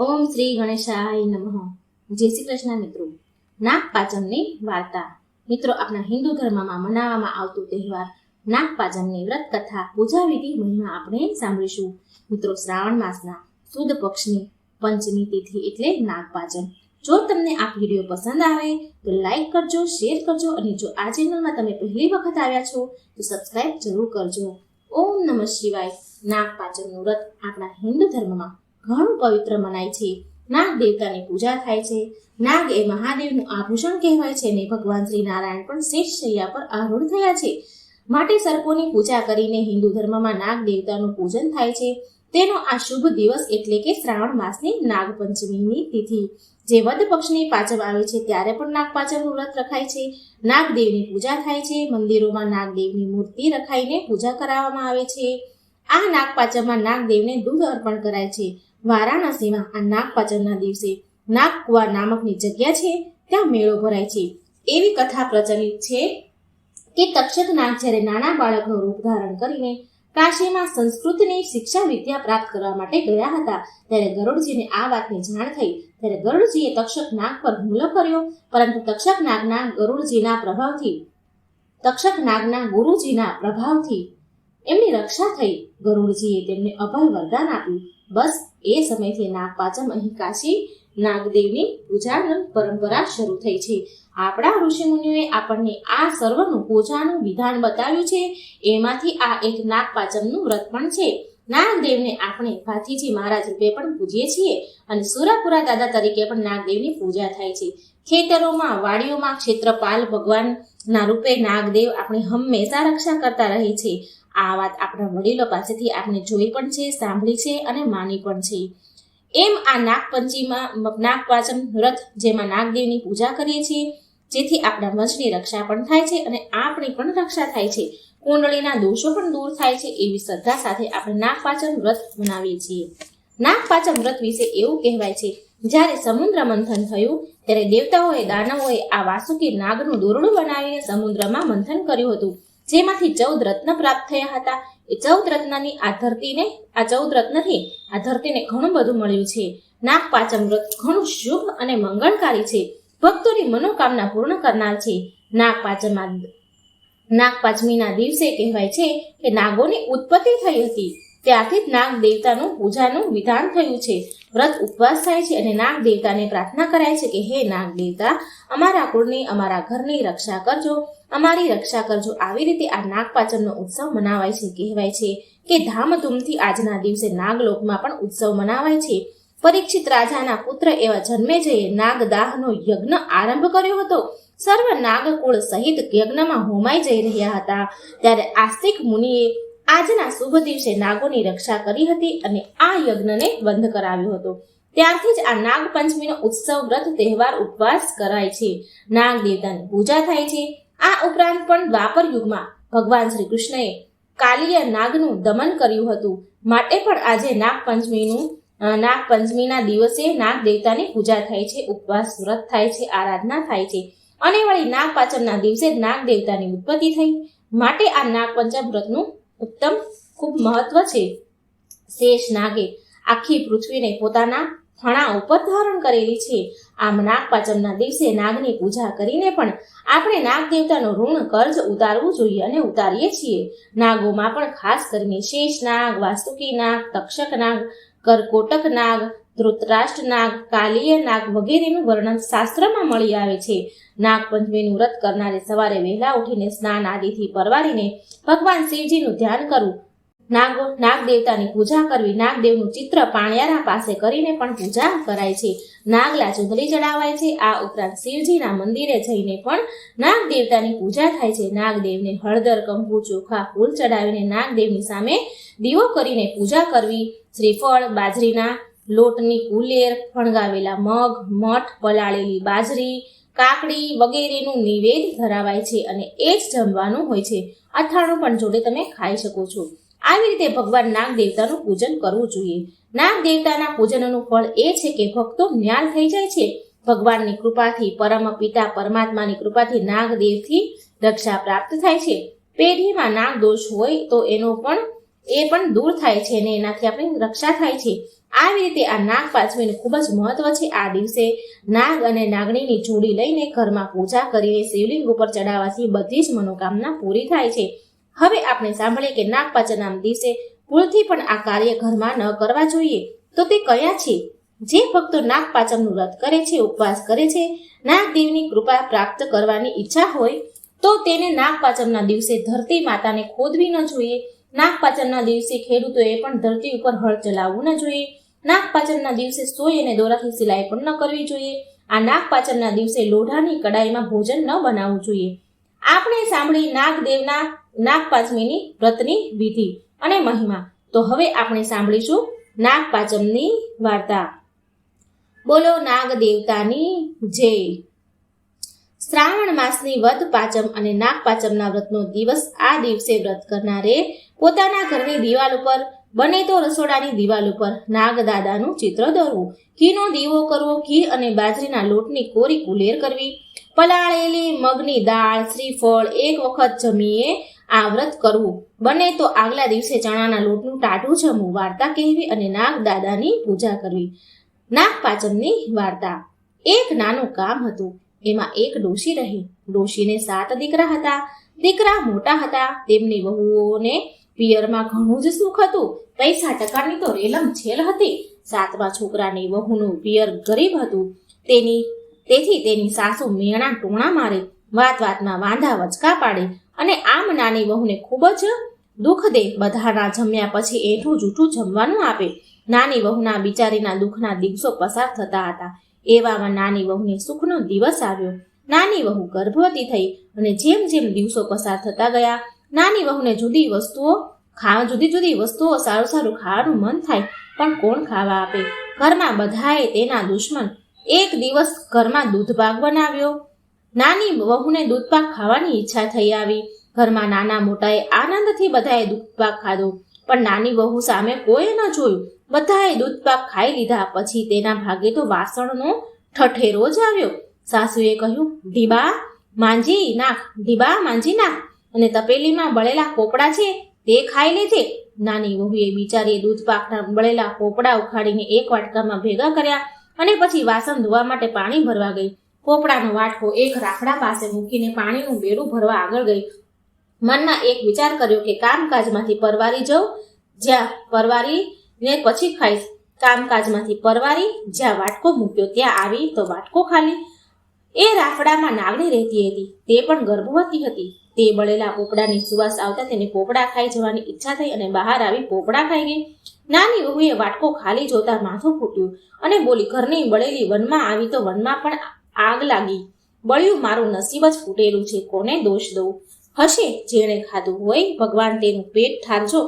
ઓમ શ્રી ગણેશાય નમઃ. જય શ્રી કૃષ્ણ મિત્રો. નાગપાચમની વાર્તા. મિત્રો, આપણા હિન્દુ ધર્મમાં મનાવવામાં આવતું તહેવાર નાગપાચમની વ્રત કથા પૂજા વિધિ મહિમા આપણે સાંભળીશું. મિત્રો, શ્રાવણ માસના સુદ પક્ષની પંચમી તિથિ એટલે નાગપાચમ જો તમને આ વીડિયો પસંદ આવે, તો લાઈક કરજો, શેર કરજો અને જો આ ચેનલમાં તમે પહેલી વખત આવ્યા છો, તો સબસ્ક્રાઇબ જરૂર કરજો. ઓમ નમઃ શિવાય. નાગપાચમનું વ્રત આપણા હિન્દુ ધર્મમાં ઘણું પવિત્ર મનાય છે. નાગ દેવતાની પૂજા થાય છે. નાગ એ મહાદેવનું આભૂષણ કહેવાય છે ને ભગવાન શ્રી નારાયણ પણ શેષ શૈયા પર આરૂઢ થયા છે. માટે સર્પોની પૂજા કરીને હિન્દુ ધર્મમાં નાગ દેવતાનું પૂજન થાય છે. તેનો આ શુભ દિવસ એટલે કે શ્રાવણ માસની નાગપંચમીની તિથિ. જે વદ પક્ષની પાચમ આવે છે ત્યારે પણ નાગ પાંચમનું વ્રત રખાય છે. નાગદેવની પૂજા થાય છે. મંદિરોમાં નાગદેવની મૂર્તિ રખાઈને પૂજા કરાવવામાં આવે છે. આ નાગ પાંચમમાં નાગદેવને દૂધ અર્પણ કરાય છે. વારાણસીમાં આ નાગપાચનના દિવસે નાગકુવા નામકની જગ્યા છે, ત્યાં મેળો ભરાય છે. એવી કથા પ્રચલિત છે કે તક્ષક નાગ જ્યારે નાના બાળકનું રૂપ ધારણ કરીને કાશીમાં સંસ્કૃતની શિક્ષા વિદ્યા પ્રાપ્ત કરવા માટે ગયા હતા, ત્યારે ગરુડજીને આ વાતની જાણ થઈ. ત્યારે ગરુડજીએ તક્ષક નાગ પર હુમલો કર્યો, પરંતુ તક્ષક નાગના ગરુડજીના પ્રભાવથી તક્ષક નાગના ગુરુજીના પ્રભાવથી એમની રક્ષા થઈ. ગરુડજીએ તેમને અભય વરદાન આપ્યું. બસ, એ સમયથી નાગપાચમ અહીં કાશી નાગદેવની પૂજાની પરંપરા શરૂ થઈ છે. આપણા ઋષિમુનિઓએ આપણને આ સર્વનું પૂજાનું વિધાન બતાવ્યું છે. એમાંથી આ એક નાગપાચમનું વ્રત પણ છે. નાગદેવને આપણે ભાથીજી મહારાજ રૂપે પણ પૂજીએ છીએ અને સુરાપુરા દાદા તરીકે પણ નાગદેવની પૂજા થાય છે. ખેતરોમાં, વાડીઓમાં ક્ષેત્રપાલ ભગવાનના રૂપે નાગદેવ આપણે હંમેશા રક્ષા કરતા રહે છે. આ વાત આપણા વડીલો પાસેથી આપણે જોઈ પણ છે, સાંભળી છે અને માની પણ છે. એમ આ નાગપંચીમાં નાગપાચન વ્રત જેમાં નાગદેવની પૂજા કરીએ છીએ, જેથી આપણા વંશની રક્ષા પણ થાય છે અને આપણી પણ રક્ષા થાય છે. કુંડળીના દોષો પણ દૂર થાય છે એવી શ્રદ્ધા સાથે આપણે નાગપાચન વ્રત મનાવીએ છીએ. નાગપાચન વ્રત વિશે એવું કહેવાય છે, જ્યારે સમુદ્ર મંથન થયું, ત્યારે દેવતાઓએ દાનવોએ આ વાસુકી નાગનું દોરડું બનાવીને સમુદ્રમાં મંથન કર્યું હતું. જેમાંથી ચૌદ રત્ન પ્રાપ્ત થયા હતા. એ ચૌદ રત્નની આ ધરતીને, આ ચૌદ રત્નથી આ ધરતીને ઘણું બધું મળ્યું છે. નાગ પાંચમ વ્રત ઘણું શુભ અને મંગળકારી છે. ભક્તોની મનોકામના પૂર્ણ કરનાર છે. નાગ પાંચમમાં નાગ પાંચમીના દિવસે કહેવાય છે કે નાગોની ઉત્પત્તિ થઈ હતી. ત્યારથી જ નાગ દેવતાનું પૂજાનું વિધાન થયું છે. વ્રત ઉપવાસ થાય છે અને નાગ દેવતાને પ્રાર્થના કરાય છે કે, હે નાગ દેવતા, અમારા કુળની, અમારા ઘરની રક્ષા કરજો. અમારી રક્ષા કરજો. આવી રીતે આ નાગ પાંચમનો ઉત્સવ મનાવાય છે, કહેવાય છે કે ધામધૂમથી આજના દિવસે નાગલોકમાં પણ ઉત્સવ મનાવાય છે. પરીક્ષિત રાજાના પુત્ર એવા જન્મેજયે નાગદાહનો યજ્ઞ આરંભ કર્યો હતો. સર્વ નાગકુળ સહિત યજ્ઞમાં હોમાઈ જઈ રહ્યા હતા. ત્યારે આસ્તિક મુનિએ આજના શુભ દિવસે નાગોની રક્ષા કરી હતી અને આ યજ્ઞને બંધ કરાવ્યો હતો. ત્યારથી જ આ નાગ પંચમીનો ઉત્સવ વ્રત, તહેવાર, ઉપવાસ કરાય છે. નાગ દેવતાની પૂજા થાય છે. આ ઉપરાંત પણ દ્વાપર યુગમાં ભગવાન શ્રી કૃષ્ણએ કાલિય નાગનું દમન કર્યું હતું. માટે પણ આજે નાગ પંચમીનું નાગ પંચમીના દિવસે નાગ દેવતાની પૂજા થાય છે, ઉપવાસ વ્રત થાય છે, આરાધના થાય છે. અને વળી નાગ પાંચમના દિવસે નાગ દેવતાની ઉત્પત્તિ થઈ. માટે આ નાગ પંચમ વ્રતનું ઉત્તમ, ખૂબ મહત્વ છે. શેષ નાગે આખી પૃથ્વીને પોતાના ફણા ઉપર ધારણ કરેલી છે. આમ નાગ પાંચમના દિવસે નાગની પૂજા કરીને પણ આપણે નાગ દેવતાનું ઋણ કર્જ ઉતારવું જોઈએ અને ઉતારીએ છીએ. નાગોમાં પણ ખાસ કરીને શેષ નાગ વાસુકી નાગ, તક્ષક નાગ, કરકોટક નાગ ધૃતરાષ્ટ્ર નાગ કાલીય નાગ વગેરેનું વર્ણન શાસ્ત્રમાં મળી આવે છે. નાગપંચમીનું વ્રત કરનારે સવારે વહેલા ઉઠીને સ્નાન આદિથી પરવારીને ભગવાન શિવજીનું ધ્યાન કરવું. નાગો નાગ દેવતાની પૂજા કરવી. નાગદેવનું ચિત્ર પાણિયારા પાસે કરીને પણ પૂજા કરાય છે. નાગલા ચુંદડી ચડાવાય છે. આ ઉપરાંત શિવજીના મંદિરે જઈને પણ નાગ દેવતાની પૂજા થાય છે. નાગદેવને હળદર, કંકુ, ચોખા, ફૂલ ચડાવીને નાગદેવની સામે દીવો કરીને પૂજા કરવી. શ્રીફળ, બાજરીના લોટની કુલેર ફણગાવેલા મગ, મઠ, પલાળેલી બાજરી, કાકડી વગેરેનું નિવેદ ધરાવાય છે અને એ જ જમવાનું હોય છે. અથાણું પણ જોડે તમે ખાઈ શકો છો. આવી રીતે ભગવાન નાગ દેવતાનું પૂજન કરવું જોઈએ. નાગ દેવતાના પૂજનનું ફળ એ છે કે ભક્તો જ્ઞાન થઈ જાય છે. ભગવાનની કૃપાથી, પરમ પિતા, પરમાત્માની કૃપાથી નાગદેવથી રક્ષા પ્રાપ્ત થાય છે. પેઢીમાં નાગ દોષ હોય તો એનો પણ, એ પણ દૂર થાય છે અને એનાથી આપણી રક્ષા થાય છે. આવી રીતે આ નાગ પાંચમીનું ખૂબ જ મહત્વ છે. આ દિવસે નાગ અને નાગણીની જોડી લઈને ઘરમાં પૂજા કરીને શિવલિંગ ઉપર ચડાવવાથી બધી જ મનોકામના પૂરી થાય છે. હવે આપણે સાંભળીએ કે નાગ પાંચમના દિવસે ભૂલથી પણ આ કાર્ય ઘરમાં ન કરવા જોઈએ. તો તે કયા છે? જે ભક્તો નાગ પાંચમનું વ્રત કરે છે, ઉપવાસ કરે છે, નાગદેવની કૃપા પ્રાપ્ત કરવાની ઈચ્છા હોય, તો તેને નાગ પાંચમના દિવસે ધરતી માતાને ખોદવી ન જોઈએ. નાગ પાંચમના દિવસે ખેડૂતોએ પણ ધરતી ઉપર હળ ચલાવવું ન જોઈએ. નાગપાચનના દિવસે સોય અને દોરાથી સિલાઈ પણ ન કરવી જોઈએ. આ નાગપાચનના દિવસે લોઢાની કડાઈમાં ભોજન ન બનાવવું જોઈએ. આપણે સાંભળી નાગદેવના નાગપાંચમીની વ્રતની વિધિ અને મહિમા. તો હવે આપણે સાંભળીશું નાગ પાંચમની વાર્તા. બોલો નાગ દેવતાની જય. શ્રાવણ માસની વદ પાંચમ અને નાગ પાચમના વ્રતનો દિવસ આ દિવસે વ્રત કરનારે પોતાના ઘરની દિવાલ ઉપર, બને તો રસોડાની દિવાલ ઉપર નાગ દાદાનું ચિત્ર દોરવું. ઘીનો દીવો કરવો, ઘી અને બાજરીના લોટની કોરી કુલેર કરવી. પલાળેલી મગની દાળ, શ્રીફળ એક વખત જમીએ આ વ્રત કરવું. બને તો આગલા દિવસે ચણાના લોટનું ટાઢું જમવું વાર્તા કહેવી અને નાગ દાદાની પૂજા કરવી. નાગ પાંચમની વાર્તા. એક નાનું કામ હતું. એમાં એક ડોશી રહી. ડોશીને સાત દીકરા હતા. દીકરા મોટા હતા. તેમની વહુઓને પિયરમાં ઘણું જ સુખ હતું. પૈસા ટકાની તો રેલમ છેલ હતી. સાતમા છોકરાની વહુનું પિયર ગરીબ હતું. તેની તેથી તેની સાસુ મેણા ટોણા મારે, વાત વાતમાં વાંધા વચકા પાડે અને આમ નાની વહુને ખૂબ જ દુઃખ દે. બધાના જમ્યા પછી એઠું જૂઠું જમવાનું આપે. નાની વહુના બિચારીના દુઃખના દિવસો પસાર થતા હતા. એવામાં નાની વહુને સુખનો દિવસ આવ્યો. નાની વહુ ગર્ભવતી થઈ અને જેમ જેમ દિવસો પસાર થતા ગયા, નાની વહુને જુદી વસ્તુઓ ખાવા જુદી જુદી વસ્તુઓ સારું સારું ખાવાનું મન થાય, પણ કોણ ખાવા આપે? ઘરમાં બધાએ તેના દુશ્મન. એક દિવસ ઘરમાં દૂધપાક બનાવ્યો. નાની વહુને દૂધપાક ખાવાની ઈચ્છા થઈ આવી. ઘરમાં નાના મોટાએ આનંદથી બધાએ દૂધપાક ખાધો. પણ નાની વહુ સામે કોઈ ન જોયું. બધાએ દૂધપાક ખાઈ લીધા પછી તેના ભાગે તો વાસણનો ઠઠેરો જ આવ્યો. સાસુએ કહ્યું, ઢીબા, માંજી, નાખ, ઢીબા, માંજી, નાખ. અને તપેલીમાં બળેલા પોપડા છે તે ખાઈ લેજે. નાની વહુએ બિચારીએ દૂધપાકના બળેલા પોપડા ઉખાડીને એક વાટકામાં ભેગા કર્યા અને પછી વાસણ ધોવા માટે પાણી ભરવા ગઈ. પોપડાનો વાટકો એક રાખડા પાસે મૂકીને પાણીનું બેડું ભરવા આગળ ગઈ. મનમાં એક વિચાર કર્યો કે કામકાજમાંથી પરવારી જાઉં. જ્યાં પરવારી ને પછી ખાઈશ કામકાજમાંથી પરવારી, જ્યાં વાટકો મૂક્યો ત્યાં આવી તો વાટકો ખાલી. એ રાફડામાં નાગણી રહેતી હતી. તે પણ ગર્ભવતી હતી. તે બળેલા પોપડાની સુવાસ આવતા તેને પોપડા ખાઈ જવાની ઈચ્છા થઈ અને બહાર આવી પોપડા ખાઈ ગઈ. નાની વહુએ વાટકો ખાલી જોતા માથું ફૂટ્યું અને બોલી, ઘરની બળેલી વનમાં આવી તો વનમાં પણ આગ લાગી. બળ્યું મારું નસીબ જ ફૂટેલું છે. કોને દોષ દઉં? હશે જેણે ખાધું હોય ભગવાન તેનું પેટ ઠારજો.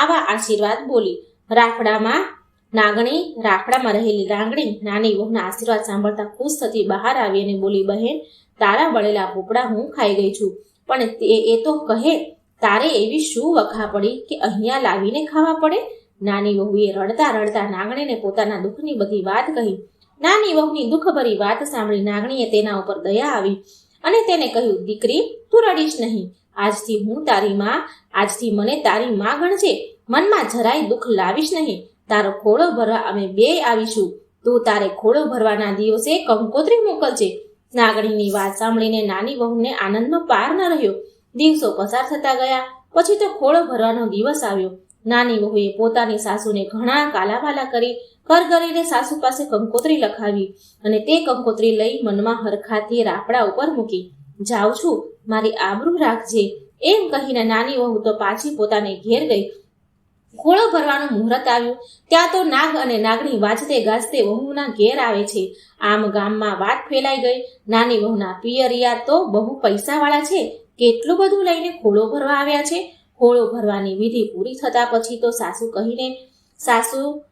આવા આશીર્વાદ બોલી. રાફડામાં નાગણી રાફડામાં રહેલી રાંગણી નાની વહુના આશીર્વાદ સાંભળતા ખુશ થતી બહાર આવી અને બોલી, બહેન, તારા બળેલા પોપડા હું ખાઈ ગઈ છું. પણ તે, એ તો કહે, તારે એવી શું વખા પડી કે અહીંયા લાવીને ખાવા પડે નાની વહુએ રડતા રડતા નાગણીને પોતાના દુઃખની બધી વાત કહી. નાની વહુની દુઃખભરી વાત સાંભળી નાગણીએ તેના ઉપર દયા આવી અને તેને કહ્યું, દીકરી, તું રડીશ નહીં. આજથી હું તારી માં, આજથી મને તારી માં ગણજે. મનમાં જરાય દુઃખ લાવીશ નહીં. તારો ખોળો ભરવા અમે બે આવીશું. તું તારે ખોળો ભરવાના દિવસે કંકોત્રી મોકલજે. નાગણીની વાત સાંભળીને નાની વહુને આનંદનો પાર ન રહ્યો. દિવસો પસાર થતા ગયા. પછી તો ખોળો ભરવાનો દિવસ આવ્યો. નાની વહુએ પોતાની સાસુને ઘણા કાલાવાલા કરી કરગરીને સાસુ પાસે કંકોત્રી લખાવી અને તે કંકોત્રી લઈ મનમાં હરખાથી રાપડા ઉપર મૂકી. જાઉં છું. મારી આબરૂ રાખજે. એમ કહીને નાની વહુ તો પાછી પોતાને ઘેર ગઈ. ખોળો ભરવાનું મુહૂર્ત આવ્યું. ત્યાં તો નાગ અને નાગણી વાજતે ગાજતે વહુના ઘેર આવે છે. આમ ગામમાં વાત ફેલાઈ ગઈ. નાની વહુના પિયરિયા તો બહુ પૈસાવાળા છે. કેટલું બધું લઈને ખોળો ભરવા આવ્યા છે? ખોળો ભરવાની વિધિ પૂરી થતા પછી તો સાસુ કહીને, સાસુ,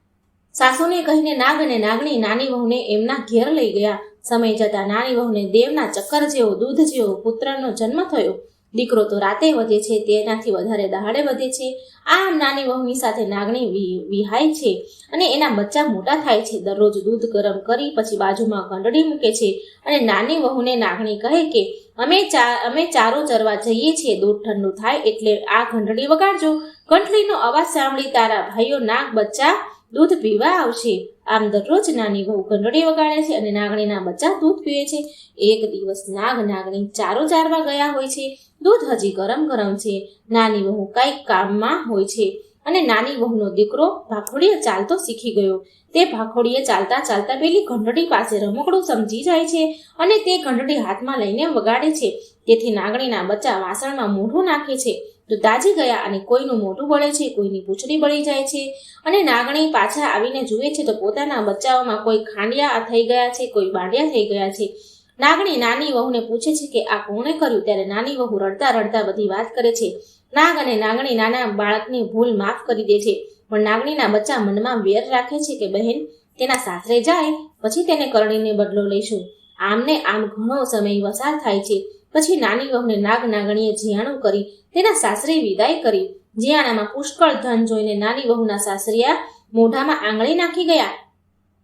સાસુને કહીને નાગ અને નાગણી નાની વહુને એમના ઘેર લઈ ગયા. સમય જતા નાની વહુને દેવના ચક્કર જેવો, દૂધ જેવો પુત્રનો જન્મ થયો. દીકરો તો રાતે વધે છે, તેનાથી વધારે દહાડે વધે છે. આમ નાની વહુની સાથે નાગણી વિહાય છે અને એના બચ્ચા મોટા થાય છે. દરરોજ દૂધ ગરમ કરી પછી બાજુમાં ઘંટડી મૂકે છે અને નાની વહુને નાગણી કહે કે, અમે ચા, અમે ચારો ચરવા જઈએ છીએ, દૂધ ઠંડુ થાય એટલે આ ઘંટડી વગાડજો. ઘંટડીનો અવાજ સાંભળી તારા ભાઈઓ નાગ બચ્ચા દૂધ પીવા આવશે. આમ દરરોજ નાની વહુ ઘંટડી વગાડે છે અને નાગણીના બચ્ચા દૂધ પીવે છે. એક દિવસ નાગ નાગણી ચારો ચારવા ગયા હોય છે. દૂધ હજી ગરમ ગરમ છે. નાની વહુ કંઈક કામમાં હોય છે. અને નાની વહુનો દીકરો ભાખોડીએ ચાલતો શીખી ગયો. તે ભાખોડીએ ચાલતા ચાલતા પેલી ઘંટડી પાસે રમકડું સમજી જાય છે અને તે ઘંટડી હાથમાં લઈને વગાડે છે. તેથી નાગણીના બચ્ચા વાસણમાં મોઢું નાખે છે. તો દાજી ગયા અને કોઈનું મોઢું બળે છે, કોઈની પૂંછડી બળી જાય છે અને નાગણી પાછા આવીને જુએ છે તો પોતાના બચ્ચાઓમાં કોઈ ખાંડિયા થઈ ગયા છે, કોઈ બાંડિયા થઈ ગયા છે. નાગણી નાની વહુને પૂછે છે કે આ કોણે કર્યું? ત્યારે નાની વહુ રડતા રડતા બધી વાત કરે છે. નાગ અને નાગણી નાના બાળકની ભૂલ માફ કરી દે છે. પણ નાગણીના બચ્ચા મનમાં વેર રાખે છે કે બહેન, તેના સાસરે જાય, પછી તેને કરણીને બદલો લઈશું. આમને આમ ઘણો સમય વસાર થાય છે. પછી નાની વહુને નાગ નાગણીએ જીયાણું કરી તેના સાસરે વિદાય કરી. જીયાણામાં પુષ્કળ ધન જોઈને નાની વહુના સાસરિયા મોઢામાં આંગળી નાખી ગયા.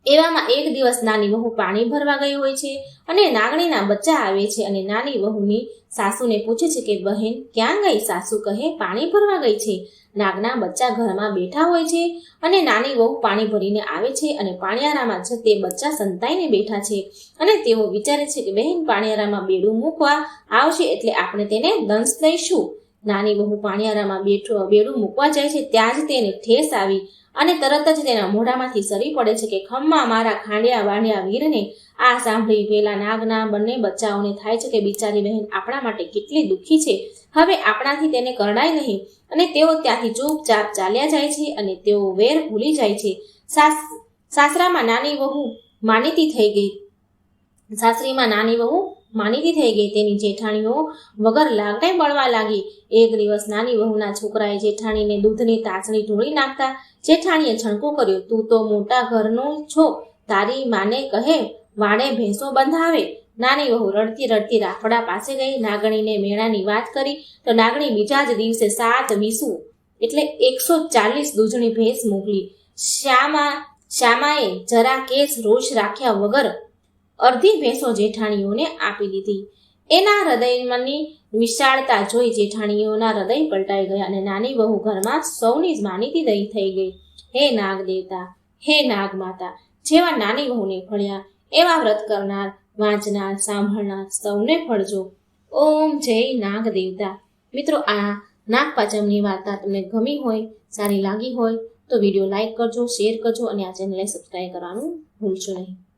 એવામાં એક દિવસ નાની વહુ પાણી ભરવા ગઈ હોય છે અને નાગણીના બચ્ચા આવે છે અને નાની વહુની સાસુને પૂછે છે કે, બહેન, ક્યાં ગઈ? સાસુ કહે, પાણી ભરવા ગઈ છે. નાગના બચ્ચા ઘરમાં બેઠા હોય છે અને નાની વહુ પાણી ભરીને આવે છે અને પાણિયારામાં જતે બચ્ચા સંતાઈને બેઠા છે. અને તેઓ વિચારે છે કે બહેન પાણિયારામાં બેડું મૂકવા આવશે એટલે આપણે તેને દંશ લઈશું નાની વહુ પાણિયારામાં બેઠો, બેડું મૂકવા જાય છે, ત્યાં જ તેને ઠેસ આવી અને તરત જ તેના મોઢામાંથી સરી પડે છે કે ખમ્મા મારા ખાંડિયા વાંડિયા વીરને આ સાંભળી પેલા નાગના બંને બચ્ચાઓને થાય છે કે બિચારી બહેન આપણા માટે કેટલી દુઃખી છે. હવે આપણાથી તેને કરડાય નહીં અને તેઓ ત્યાંથી ચૂપચાપ ચાલ્યા જાય છે અને તેઓ વેર ભૂલી જાય છે. સાસ, સાસરામાં નાની વહુ માનીતી થઈ ગઈ. સાસરીમાં નાની વહુ માનીતી થઈ ગઈ. તેની જેઠાણીઓ વગર લાગણે બળવા લાગી. એક દિવસ નાની વહુના છોકરાએ જેઠાણીને દૂધની તાસણી ઢોળી નાખતા જેઠાણીએ છણકો કર્યો, તું તો મોટા ઘરનો છો. તારી માને કહે વાડે ભેંસો બંધાવે. નાની વહુ રડતી રડતી રાફડા પાસે ગઈ. નાગણીને મેળાની વાત કરી, તો નાગણી બીજા જ દિવસે સાત વીસું, એટલે એકસો ચાલીસ દૂધની ભેંસ મોકલી. શ્યામા, શ્યામાએ જરા કેસ રોષ રાખ્યા વગર અડધી ભેંસો જેઠાણીઓને આપી દીધી. એના હૃદયમાંની વિશાળતા જોઈ જેઠાણીઓના હૃદય પલટાઈ ગયા અને નાની બહુ ઘરમાં સૌની જ માનીતી દઈ થઈ ગઈ. હે નાગ દેવતા, હે નાગ માતા, જેવા નાની બહુને ફળ્યા એવા વ્રત કરનાર, વાંચનાર, સાંભળનાર સૌને ફળજો ઓમ જય નાગ દેવતા. મિત્રો, આ નાગપાચમની વાર્તા તમને ગમી હોય, સારી લાગી હોય, તો વીડિયો લાઇક કરજો, શેર કરજો અને આ ચેનલને સબસ્ક્રાઈબ કરવાનું ભૂલશો નહીં.